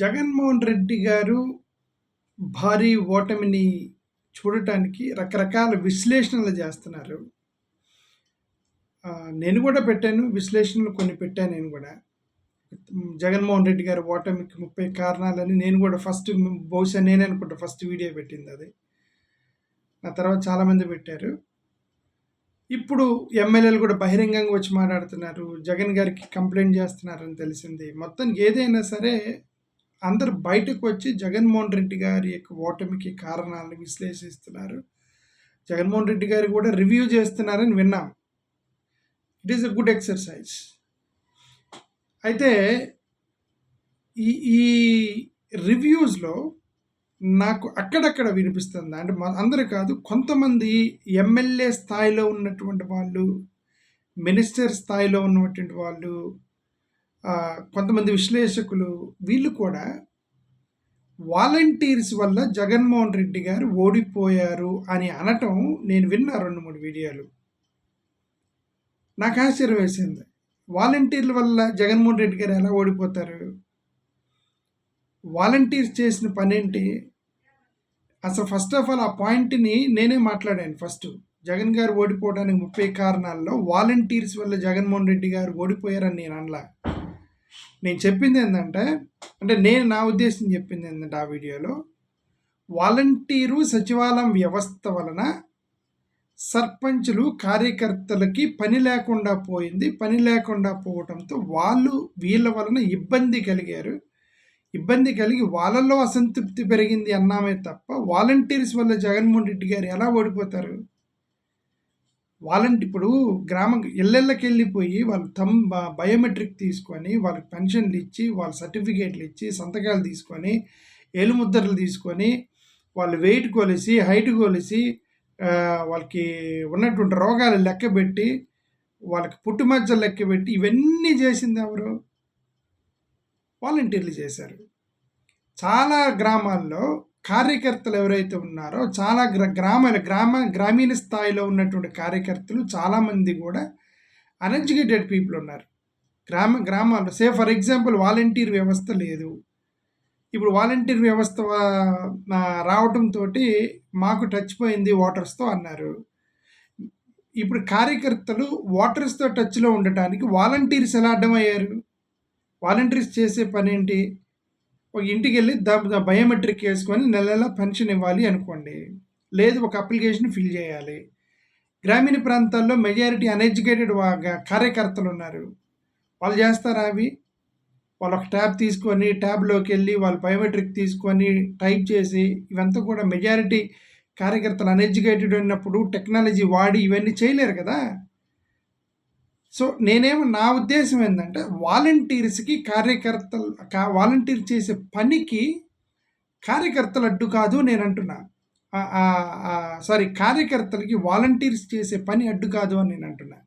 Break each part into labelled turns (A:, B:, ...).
A: జగన్మోహన్ రెడ్డి గారు భారీ ఓటమిని చూడటానికి రకరకాల విశ్లేషణలు చేస్తున్నారు. నేను కూడా పెట్టాను విశ్లేషణలు కొన్ని పెట్టాను నేను కూడా. జగన్మోహన్ రెడ్డి గారు ఓటమికి ముప్పై కారణాలని నేను కూడా ఫస్ట్ బహుశా నేనే అనుకుంటా ఫస్ట్ వీడియో పెట్టింది అది. నా తర్వాత చాలామంది పెట్టారు. ఇప్పుడు ఎమ్మెల్యేలు కూడా బహిరంగంగా వచ్చి మాట్లాడుతున్నారు జగన్ గారికి కంప్లైంట్ చేస్తున్నారని తెలిసింది. మొత్తం ఏదైనా సరే అందరు బయటకు వచ్చి జగన్మోహన్ రెడ్డి గారి యొక్క ఓటమికి కారణాలను విశ్లేషిస్తున్నారు. జగన్మోహన్ రెడ్డి గారు కూడా రివ్యూ చేస్తున్నారని విన్నాం. It is a good exercise అయితే ఈ ఈ రివ్యూస్లో నాకు అక్కడక్కడ వినిపిస్తుంది. అంటే మా- అందరూ కాదు కొంతమంది ఎమ్మెల్యే స్థాయిలో ఉన్నటువంటి వాళ్ళు మినిస్టర్ స్థాయిలో ఉన్నటువంటి వాళ్ళు కొంతమంది విశ్లేషకులు వీళ్ళు కూడా వాలంటీర్స్ వల్ల జగన్మోహన్ రెడ్డి గారు ఓడిపోయారు అని అనటం నేను విన్నా రెండు మూడు వీడియోలు. నాకు ఆశ్చర్యం వేసింది. వాలంటీర్ల వల్ల జగన్మోహన్ రెడ్డి గారు ఎలా ఓడిపోతారు? వాలంటీర్స్ చేసిన పనేంటి? అసలు ఫస్ట్ ఆఫ్ ఆల్ ఆ పాయింట్ని నేనే మాట్లాడాను ఫస్ట్. జగన్ గారు ఓడిపోవడానికి ముప్పై కారణాల్లో వాలంటీర్స్ వల్ల జగన్మోహన్ రెడ్డి గారు ఓడిపోయారని నేను అనలా. నేను చెప్పింది ఏంటంటే అంటే నేను నా ఉద్దేశం చెప్పింది ఏంటంటే ఆ వీడియోలో వాలంటీరు సచివాలయం వ్యవస్థ వలన సర్పంచులు కార్యకర్తలకి పని లేకుండా పోయింది. పని లేకుండా పోవడంతో వాళ్ళు వీళ్ళ వలన ఇబ్బంది కలిగారు. ఇబ్బంది కలిగి వాళ్ళల్లో అసంతృప్తి పెరిగింది అన్నామే తప్ప వాలంటీర్స్ వల్ల జగన్మోహన్ రెడ్డి గారు ఎలా ఓడిపోతారు? వాలంటీ ఇప్పుడు గ్రామం ఇళ్ళకి వెళ్ళిపోయి వాళ్ళు తమ్ బయోమెట్రిక్ తీసుకొని వాళ్ళకి పెన్షన్లు ఇచ్చి వాళ్ళ సర్టిఫికేట్లు ఇచ్చి సంతకాలు తీసుకొని ఏలుముద్రలు తీసుకొని వాళ్ళు వెయిట్ కొలిసి హైట్ కొలిసి వాళ్ళకి ఉన్నటువంటి రోగాలు లెక్కబెట్టి వాళ్ళకి పుట్టుమచ్చలు లెక్కబెట్టి ఇవన్నీ చేసింది ఎవరు? వాలంటీర్లు చేశారు. చాలా గ్రామాల్లో కార్యకర్తలు ఎవరైతే ఉన్నారో చాలా గ్ర గ్రామ గ్రామ గ్రామీణ స్థాయిలో ఉన్నటువంటి కార్యకర్తలు చాలామంది కూడా అన్ఎడ్యుకేటెడ్ పీపుల్ ఉన్నారు. గ్రామ గ్రామాల్లో సే ఫర్ ఎగ్జాంపుల్ వాలంటీర్ వ్యవస్థ లేదు. ఇప్పుడు వాలంటీర్ వ్యవస్థ రావడంతో రావటంతో మాకు టచ్ పోయింది ఓటర్స్తో అన్నారు. ఇప్పుడు కార్యకర్తలు ఓటర్స్తో టచ్లో ఉండటానికి వాలంటీర్స్ ఎలా అడ్డమయ్యారు వాలంటీర్స్ చేసే పని ఏంటి ఇంటికి వెళ్ళి ద బయోమెట్రిక్ వేసుకొని నెల నెల పెన్షన్ ఇవ్వాలి అనుకోండి. లేదు ఒక అప్లికేషన్ ఫిల్ చేయాలి. గ్రామీణ ప్రాంతాల్లో మెజారిటీ అన్ఎడ్యుకేటెడ్ కార్యకర్తలు ఉన్నారు. వాళ్ళు చేస్తారా అవి? వాళ్ళు ఒక ట్యాబ్ తీసుకొని ట్యాబ్లోకి వెళ్ళి వాళ్ళు బయోమెట్రిక్ తీసుకొని టైప్ చేసి ఇవంతా కూడా మెజారిటీ కార్యకర్తలు అన్ఎడ్యుకేటెడ్ ఉన్నప్పుడు టెక్నాలజీ వాడి ఇవన్నీ చేయలేరు కదా? సో నేనేమో నా ఉద్దేశం ఏంటంటే వాలంటీర్స్కి కార్యకర్తలు వాలంటీర్ చేసే పనికి కార్యకర్తలు అడ్డు కాదు నేను అంటున్నా. సారీ కార్యకర్తలకి వాలంటీర్స్ చేసే పని అడ్డు కాదు అని నేను అంటున్నా.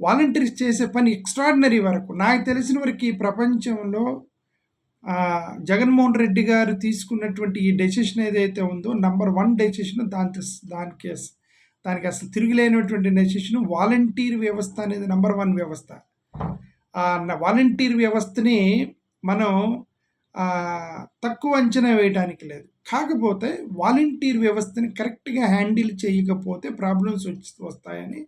A: వాలంటీర్స్ చేసే పని ఎక్స్ట్రాడినరీ వరకు నాకు తెలిసిన వరకు ఈ ప్రపంచంలో జగన్మోహన్ రెడ్డి గారు తీసుకున్నటువంటి ఈ డెసిషన్ ఏదైతే ఉందో నంబర్ వన్ డెసిషన్ దాని దానికి అస్- దానికి అసలు తిరిగిలేనటువంటి డెసిషన్ వాలంటీర్ వ్యవస్థ అనేది నంబర్ వన్ వ్యవస్థ. ఆ వాలంటీర్ వ్యవస్థని మనం తక్కువ అంచనా వేయడానికి లేదు. కాకపోతే వాలంటీర్ వ్యవస్థని కరెక్ట్గా హ్యాండిల్ చేయకపోతే ప్రాబ్లమ్స్ వచ్చి వస్తాయని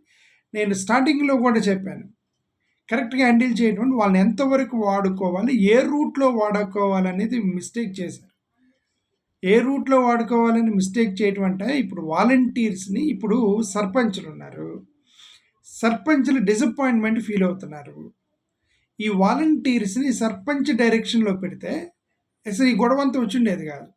A: నేను స్టార్టింగ్లో కూడా చెప్పాను. కరెక్ట్గా హ్యాండిల్ చేయడం వాళ్ళని ఎంతవరకు వాడుకోవాలి ఏ రూట్లో వాడుకోవాలనేది మిస్టేక్ చేశాను. ఏ రూట్లో వాడుకోవాలని మిస్టేక్ చేయటం అంటే ఇప్పుడు వాలంటీర్స్ని ఇప్పుడు సర్పంచులు ఉన్నారు. సర్పంచులు డిసప్పాయింట్మెంట్ ఫీల్ అవుతున్నారు. ఈ వాలంటీర్స్ని సర్పంచ్ డైరెక్షన్లో పెడితే అసలు ఈ గొడవ అంతా వచ్చిండేది కాదు.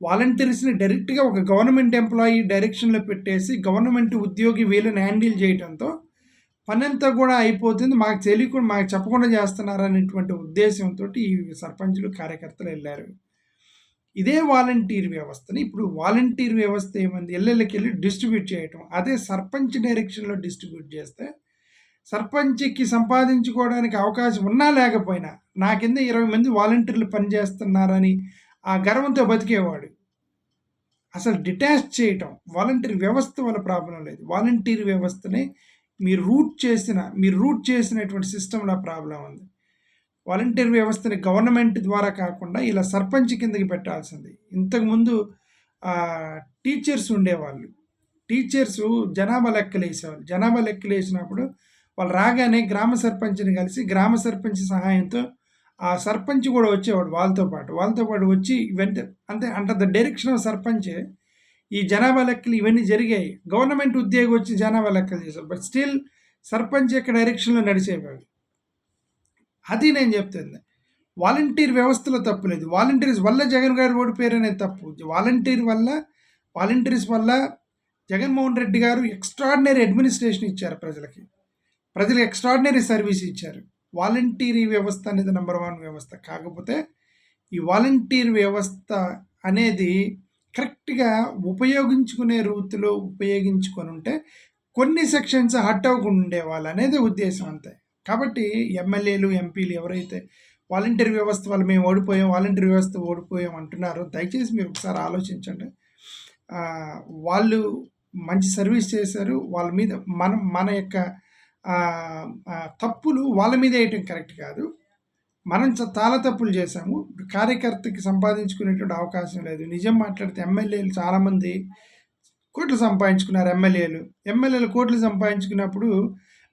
A: వాలంటీర్స్ని డైరెక్ట్గా ఒక గవర్నమెంట్ ఎంప్లాయీ డైరెక్షన్లో పెట్టేసి గవర్నమెంట్ ఉద్యోగి వీళ్ళని హ్యాండిల్ చేయడంతో పని అంతా కూడా అయిపోతుంది. మాకు తెలియకుండా మాకు చెప్పకుండా చేస్తున్నారు అనేటువంటి ఉద్దేశంతో ఈ సర్పంచులు కార్యకర్తలు వెళ్ళారు. ఇదే వాలంటీర్ వ్యవస్థని ఇప్పుడు వాలంటీర్ వ్యవస్థ ఏమంది? ఎల్లెళ్ళకి వెళ్ళి డిస్ట్రిబ్యూట్ చేయటం. అదే సర్పంచ్ డైరెక్షన్లో డిస్ట్రిబ్యూట్ చేస్తే సర్పంచ్కి సంపాదించుకోవడానికి అవకాశం ఉన్నా లేకపోయినా నా కింద ఇరవై మంది వాలంటీర్లు పనిచేస్తున్నారని ఆ గర్వంతో బతికేవాడు. అసలు డిటాచ్ చేయటం వాలంటీర్ వ్యవస్థ వల్ల ప్రాబ్లం లేదు. వాలంటీర్ వ్యవస్థని మీరు రూట్ చేసిన మీరు రూట్ చేసినటువంటి సిస్టంలో ప్రాబ్లం ఉంది. వాలంటీర్ వ్యవస్థని గవర్నమెంట్ ద్వారా కాకుండా ఇలా సర్పంచ్ కిందకి పెట్టాల్సింది. ఇంతకుముందు టీచర్స్ ఉండేవాళ్ళు. టీచర్స్ జనాభా లెక్కలు వేసేవాళ్ళు జనాభా లెక్కలు వేసినప్పుడు వాళ్ళు రాగానే గ్రామ సర్పంచ్ని కలిసి గ్రామ సర్పంచ్ సహాయంతో ఆ సర్పంచ్ కూడా వచ్చేవాడు వాళ్ళతో పాటు. వాళ్ళతో పాటు వచ్చి వెంట అంతే అంటే ద డైరెక్షన్ ఆఫ్ సర్పంచ్ ఈ జనాభా లెక్కలు ఇవన్నీ జరిగాయి. గవర్నమెంట్ ఉద్యోగి వచ్చి జనాభా లెక్కలు చేశారు. బట్ స్టిల్ సర్పంచ్ యొక్క డైరెక్షన్లో నడిచేవాడు. అది నేను చెప్తుంది వాలంటీర్ వ్యవస్థలో తప్పు లేదు. వాలంటీర్స్ వల్ల జగన్ గారు ఓడిపోయారు అనేది తప్పు. వాలంటీర్ వల్ల వాలంటీర్స్ వల్ల జగన్మోహన్ రెడ్డి గారు ఎక్స్ట్రాడినరీ అడ్మినిస్ట్రేషన్ ఇచ్చారు ప్రజలకి. ప్రజలకు ఎక్స్ట్రాడినరీ సర్వీస్ ఇచ్చారు. వాలంటీరీ వ్యవస్థ అనేది నెంబర్ వన్ వ్యవస్థ. కాకపోతే ఈ వాలంటీర్ వ్యవస్థ అనేది కరెక్ట్గా ఉపయోగించుకునే రూతులో ఉపయోగించుకొని ఉంటే కొన్ని సెక్షన్స్ హట్ అవ్వకుండా ఉండేవాళ్ళు అనేది ఉద్దేశం అంతే. కాబట్టి ఎమ్మెల్యేలు ఎంపీలు ఎవరైతే వాలంటీర్ వ్యవస్థ వల్ల మేము ఓడిపోయాం వాలంటీర్ వ్యవస్థ ఓడిపోయాం అంటున్నారో దయచేసి మీరు ఒకసారి ఆలోచించండి. వాళ్ళు మంచి సర్వీస్ చేశారు వాళ్ళ మీద మనం మన యొక్క తప్పులు వాళ్ళ మీద వేయటం కరెక్ట్ కాదు. మనం చాలా తప్పులు చేశాము. కార్యకర్తకి సంపాదించుకునేటువంటి అవకాశం లేదు. నిజం మాట్లాడితే ఎమ్మెల్యేలు చాలామంది కోట్లు సంపాదించుకున్నారు ఎమ్మెల్యేలు. ఎమ్మెల్యేలు కోట్లు సంపాదించుకున్నప్పుడు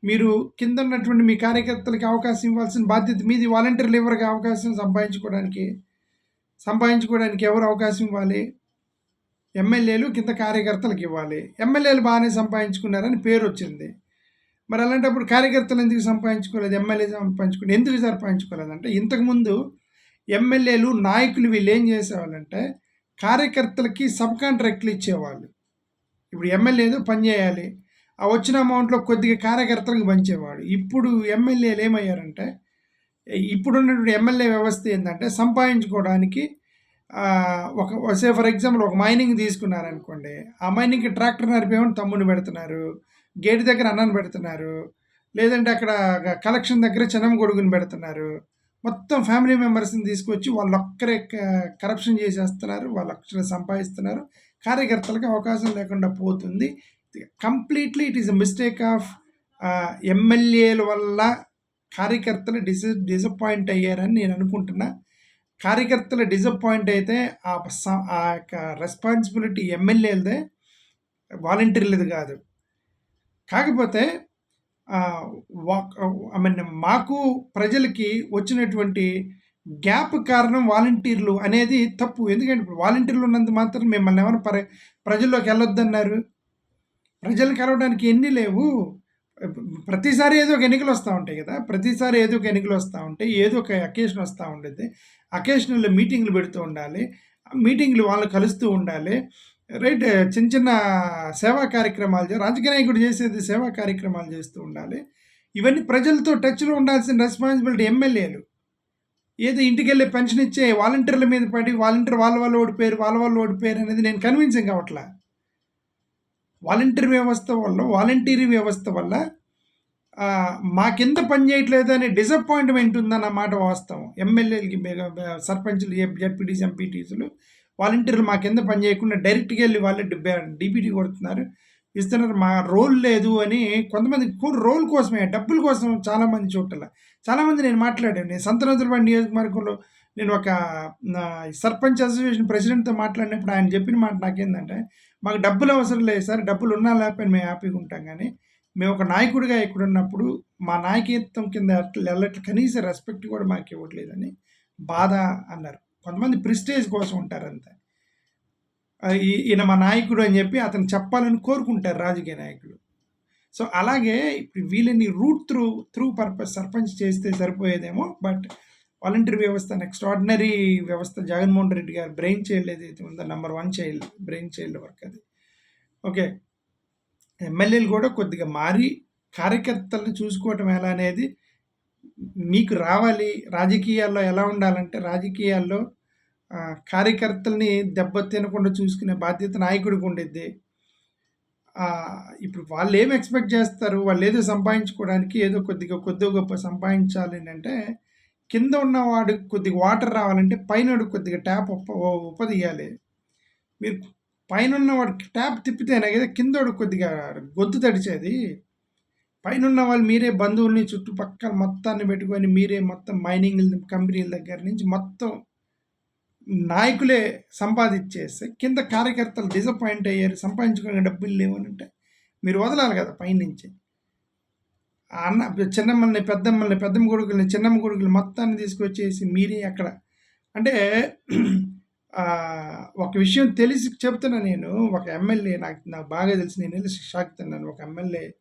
A: మీరు కింద ఉన్నటువంటి మీ కార్యకర్తలకి అవకాశం ఇవ్వాల్సిన బాధ్యత మీది వాలంటీర్ ఎవరికి అవకాశం సంపాదించుకోవడానికి సంపాదించుకోవడానికి ఎవరు అవకాశం ఇవ్వాలి? ఎమ్మెల్యేలు కింద కార్యకర్తలకు ఇవ్వాలి. ఎమ్మెల్యేలు బాగానే సంపాదించుకున్నారని పేరు వచ్చింది. మరి అలాంటప్పుడు కార్యకర్తలు ఎందుకు సంపాదించుకోలేదు? ఎమ్మెల్యే సంపాదించుకోలేదు ఎందుకు సంపాదించుకోలేదు అంటే ఇంతకుముందు ఎమ్మెల్యేలు నాయకులు వీళ్ళు ఏం చేసేవాళ్ళంటే కార్యకర్తలకి సబ్ కాంట్రాక్ట్లు ఇచ్చేవాళ్ళు. ఇప్పుడు ఎమ్మెల్యేదో పని చేయాలి. ఆ వచ్చిన అమౌంట్లో కొద్దిగా కార్యకర్తలకు పంచేవాడు. ఇప్పుడు ఎమ్మెల్యేలు ఏమయ్యారంటే ఇప్పుడున్నటువంటి ఎమ్మెల్యే వ్యవస్థ ఏంటంటే సంపాదించుకోవడానికి ఒక సే ఫర్ ఎగ్జాంపుల్ ఒక మైనింగ్ తీసుకున్నారనుకోండి ఆ మైనింగ్కి ట్రాక్టర్ నడిపేమని తమ్ముని పెడుతున్నారు గేట్ దగ్గర అన్నను పెడుతున్నారు లేదంటే అక్కడ కలెక్షన్ దగ్గర చిన్నమ్మ గొడుగుని పెడుతున్నారు మొత్తం ఫ్యామిలీ మెంబర్స్ని తీసుకొచ్చి వాళ్ళొక్కరే కరప్షన్ చేసేస్తున్నారు వాళ్ళొక్కరే సంపాదిస్తున్నారు కార్యకర్తలకు అవకాశం లేకుండా పోతుంది completely it is a mistake of ఎమ్మెల్యేల వల్ల కార్యకర్తలు డిస డిసప్పాయింట్ అయ్యారని నేను అనుకుంటున్నా. కార్యకర్తలు డిసప్పాయింట్ అయితే ఆ యొక్క రెస్పాన్సిబిలిటీ ఎమ్మెల్యేలదే వాలంటీర్లది కాదు. కాకపోతే ఐ మీన్ మాకు ప్రజలకి వచ్చినటువంటి గ్యాప్ కారణం వాలంటీర్లు అనేది తప్పు. ఎందుకంటే వాలంటీర్లు ఉన్నంత మాత్రం మిమ్మల్ని ఎవరు ప్ర ప్రజల్లోకి వెళ్ళొద్దన్నారు. ప్రజలు కలవడానికి ఎన్ని లేవు? ప్రతిసారి ఏదో ఒక ఎన్నికలు వస్తూ ఉంటాయి కదా. ప్రతిసారి ఏదో ఒక ఎన్నికలు వస్తూ ఉంటాయి. ఏదో ఒక అకేషన్ వస్తూ ఉండేది. అకేషన్లో మీటింగ్లు పెడుతూ ఉండాలి. మీటింగ్లు వాళ్ళు కలుస్తూ ఉండాలి. రైట్ చిన్న చిన్న సేవా కార్యక్రమాలు రాజకీయ నాయకుడు చేసేది సేవా కార్యక్రమాలు చేస్తూ ఉండాలి. ఇవన్నీ ప్రజలతో టచ్లో ఉండాల్సిన రెస్పాన్సిబిలిటీ ఎమ్మెల్యేలు. ఏదో ఇంటికి వెళ్ళి పెన్షన్ ఇచ్చే వాలంటీర్ల మీద పడి వాలంటీర్ వాళ్ళ వాళ్ళు ఓడిపోయారు వాళ్ళ వాళ్ళు ఓడిపోయారు అనేది నేను కన్విన్సింగ్ అవట్లా వాలంటీర్ వ్యవస్థ వల్ల వాలంటీరీ వ్యవస్థ వల్ల మా కింద పని చేయట్లేదు అనే డిసప్పాయింట్మెంట్ ఉందన్న మాట వాస్తవం. ఎమ్మెల్యేలకి సర్పంచ్లు జడ్పీటీసీ ఎంపీటీసీలు వాలంటీర్లు మా కింద పని చేయకుండా డైరెక్ట్గా వెళ్ళి వాళ్ళు డీపీటీ కొడుతున్నారు. ఇస్తున్నారు మా రోల్ లేదు అని కొంతమంది రోల్ కోసమే డబ్బుల కోసం చాలామంది చూడాల చాలామంది నేను మాట్లాడాను. నేను సంతనోతులపాడు నియోజకవర్గంలో నేను ఒక సర్పంచ్ అసోసియేషన్ ప్రెసిడెంట్తో మాట్లాడినప్పుడు ఆయన చెప్పిన మాట నాకేంటంటే మాకు డబ్బులు అవసరం లేదు సార్ డబ్బులు ఉన్నా లేకపోయినా మేము హ్యాపీగా ఉంటాం కానీ మేము ఒక నాయకుడిగా ఇక్కడ ఉన్నప్పుడు మా నాయకత్వం కింద వెళ్ళట్లు కనీస రెస్పెక్ట్ కూడా మాకు ఇవ్వట్లేదని బాధ అన్నారు. కొంతమంది ప్రిస్టేజ్ కోసం ఉంటారు అంతే. ఈయన మా నాయకుడు అని చెప్పి అతను చెప్పాలని కోరుకుంటారు రాజకీయ నాయకులు. సో అలాగే ఇప్పుడు వీళ్ళని route through through purpose sarpanch చేస్తే సరిపోయేదేమో బట్ వాలంటీర్ వ్యవస్థ ఎక్స్ట్రాడినరీ వ్యవస్థ. జగన్మోహన్ రెడ్డి గారు బ్రెయిన్ చైల్డ్ ఏదైతే ఉందో number one child brain child work అది. ఓకే. ఎమ్మెల్యేలు కూడా కొద్దిగా మారి కార్యకర్తలను చూసుకోవటం ఎలా అనేది మీకు రావాలి. రాజకీయాల్లో ఎలా ఉండాలంటే రాజకీయాల్లో కార్యకర్తల్ని దెబ్బతినకుండా చూసుకునే బాధ్యత నాయకుడికి ఉండిద్ది. ఇప్పుడు వాళ్ళు ఏం ఎక్స్పెక్ట్ చేస్తారు? వాళ్ళు ఏదో సంపాదించుకోవడానికి ఏదో కొద్దిగా కొద్దిగా గొప్ప సంపాదించాలి అంటే కింద ఉన్న వాడికి కొద్దిగా వాటర్ రావాలంటే పైన కొద్దిగా ట్యాప్ ఉప ఉపదీయాలి మీరు పైన ఉన్నవాడు ట్యాప్ తిప్పితేనే కదా కిందోడు కొద్దిగా గొంతు తడిచేది. పైన ఉన్న వాళ్ళు మీరే బంధువుల్ని చుట్టుపక్కల మొత్తాన్ని పెట్టుకొని మీరే మొత్తం మైనింగ్ కంపెనీల దగ్గర నుంచి మొత్తం నాయకులే సంపాదించేస్తే కింద కార్యకర్తలు డిసప్పాయింట్ అయ్యారు సంపాదించుకునే డబ్బులు లేవని అంటే మీరు వదలాలి కదా పైనుంచి. అన్న చిన్నమ్మల్ని పెద్దమ్మల్ని పెద్దమ్మ కొడుకుల్ని చిన్నమ్మ కొడుకులు మొత్తాన్ని తీసుకొచ్చేసి మీరే అక్కడ. అంటే ఒక విషయం తెలిసి చెప్తున్నా నేను. ఒక ఎమ్మెల్యే నాకు నాకు బాగా తెలిసి. నేను వెళ్ళి షాక్ తిన్నాను. ఒక ఎమ్మెల్యే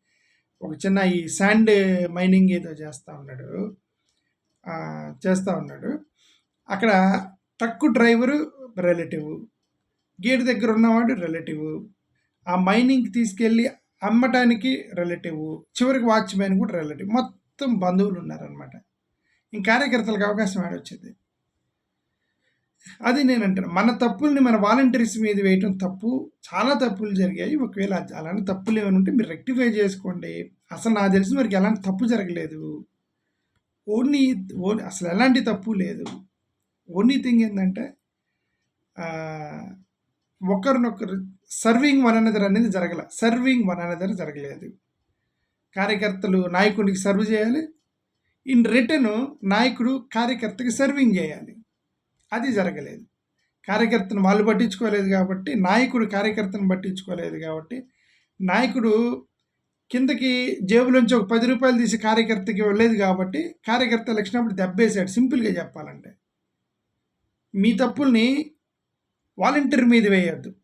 A: ఒక చిన్న ఈ శాండ్ మైనింగ్ ఏదో చేస్తూ ఉన్నాడు. చేస్తూ ఉన్నాడు. అక్కడ ట్రక్ డ్రైవరు రిలేటివ్. గేట్ దగ్గర ఉన్నవాడు రిలేటివ్. ఆ మైనింగ్కి తీసుకెళ్ళి అమ్మటానికి రిలేటివ్ చివరికి వాచ్మెన్ కూడా రిలేటివ్ మొత్తం బంధువులు ఉన్నారనమాట ఇంక కార్యకర్తలకు అవకాశం ఆడొచ్చేది అది నేను అంటాను మన తప్పుల్ని మన వాలంటీర్స్ మీద వేయటం తప్పు చాలా తప్పులు జరిగాయి. ఒకవేళ అలాంటి తప్పులు ఏమైనా ఉంటే మీరు రెక్టిఫై చేసుకోండి. అసలు నాకు తెలిసి మరికి ఎలాంటి తప్పు జరగలేదు. ఓన్లీ ఓన్ అసలు ఎలాంటి తప్పు లేదు. ఓన్లీ థింగ్ ఏంటంటే ఒకరినొకరు సర్వింగ్ వన్ అనదర్ అనేది జరగల. సర్వింగ్ వన్ అనదర్ జరగలేదు. కార్యకర్తలు నాయకుడికి సర్వ్ చేయాలి. ఇన్ రిటర్న్ నాయకుడు కార్యకర్తకి సర్వింగ్ చేయాలి. అది జరగలేదు. కార్యకర్తను వాళ్ళు పట్టించుకోలేదు కాబట్టి నాయకుడు కార్యకర్తను పట్టించుకోలేదు కాబట్టి నాయకుడు కిందకి జేబులోంచి ఒక పది రూపాయలు తీసి కార్యకర్తకి వెళ్ళలేదు కాబట్టి కార్యకర్త లక్షణప్పుడు దెబ్బేశాడు. సింపుల్గా చెప్పాలంటే. మీ తప్పుల్ని వాలంటీర్ మీద వేయొద్దు.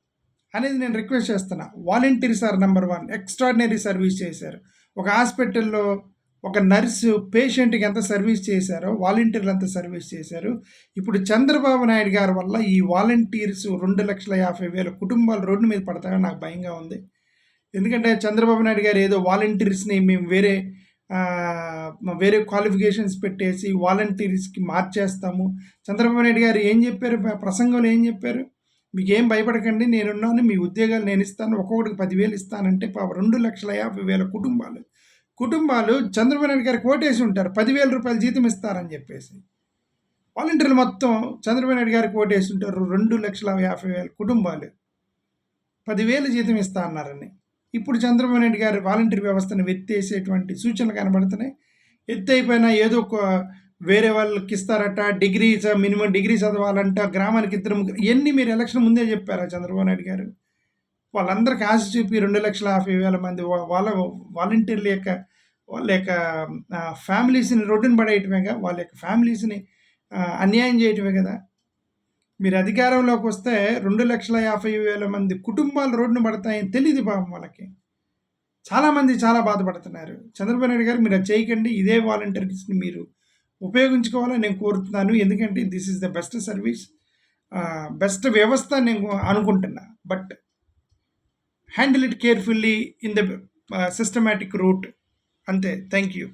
A: అనేది నేను రిక్వెస్ట్ చేస్తున్నా. Volunteers are number one extraordinary service చేశారు. ఒక హాస్పిటల్లో ఒక నర్సు పేషెంట్కి ఎంత సర్వీస్ చేశారో వాలంటీర్లు ఎంత సర్వీస్ చేశారు. ఇప్పుడు చంద్రబాబు నాయుడు గారి వల్ల ఈ వాలంటీర్స్ రెండు లక్షల యాభై వేల కుటుంబాలు రోడ్డు మీద పడతాయని నాకు భయంగా ఉంది. ఎందుకంటే చంద్రబాబు నాయుడు గారు ఏదో వాలంటీర్స్ని మేము వేరే వేరే క్వాలిఫికేషన్స్ పెట్టేసి వాలంటీర్స్కి మార్చేస్తాము. చంద్రబాబు నాయుడు గారు ఏం చెప్పారు? ప్రసంగంలో ఏం చెప్పారు? మీకేం భయపడకండి నేనున్నాను మీ ఉద్యోగాలు నేను ఇస్తాను ఒక్కొక్కడికి పదివేలు ఇస్తానంటే పాప రెండు లక్షల యాభై వేల కుటుంబాలు. కుటుంబాలు చంద్రబాబు నాయుడు గారు కోటేసి ఉంటారు పదివేల రూపాయలు జీతం ఇస్తారని చెప్పేసి. వాలంటీర్లు మొత్తం చంద్రబాబు నాయుడు గారికి ఓటేసి ఉంటారు రెండు లక్షల యాభై వేల కుటుంబాలు. పదివేలు జీతం ఇస్తా అన్నారని. ఇప్పుడు చంద్రబాబు నాయుడు గారు వాలంటీర్ వ్యవస్థను ఎత్తేసేటువంటి సూచనలు కనబడుతున్నాయి. ఎత్తైపోయినా ఏదో ఒక వేరే వాళ్ళకి ఇస్తారట డిగ్రీ మినిమం డిగ్రీ చదవాలంట గ్రామానికి ఇద్దరు ఇవన్నీ మీరు ఎలక్షన్ ముందే చెప్పారా చంద్రబాబు నాయుడు గారు? వాళ్ళందరికీ ఆశ చూపి రెండు లక్షల యాభై వేల మంది వాళ్ళ వాలంటీర్ల యొక్క వాళ్ళ యొక్క ఫ్యామిలీస్ని రోడ్డున పడేయటమేగా వాళ్ళ యొక్క ఫ్యామిలీస్ని అన్యాయం చేయటమే కదా? మీరు అధికారంలోకి వస్తే రెండు లక్షల యాభై వేల మంది కుటుంబాలు రోడ్డున పడతాయని తెలియదు పాపం వాళ్ళకి. చాలామంది చాలా బాధపడుతున్నారు. చంద్రబాబు నాయుడు గారు మీరు అది చేయకండి ఇదే వాలంటీర్స్ని మీరు ఉపయోగించుకోవాలని నేను కోరుతున్నాను. ఎందుకంటే this is the best service best వ్యవస్థ నేను అనుకుంటున్నా. But handle it carefully in the systematic route అంతే. Thank you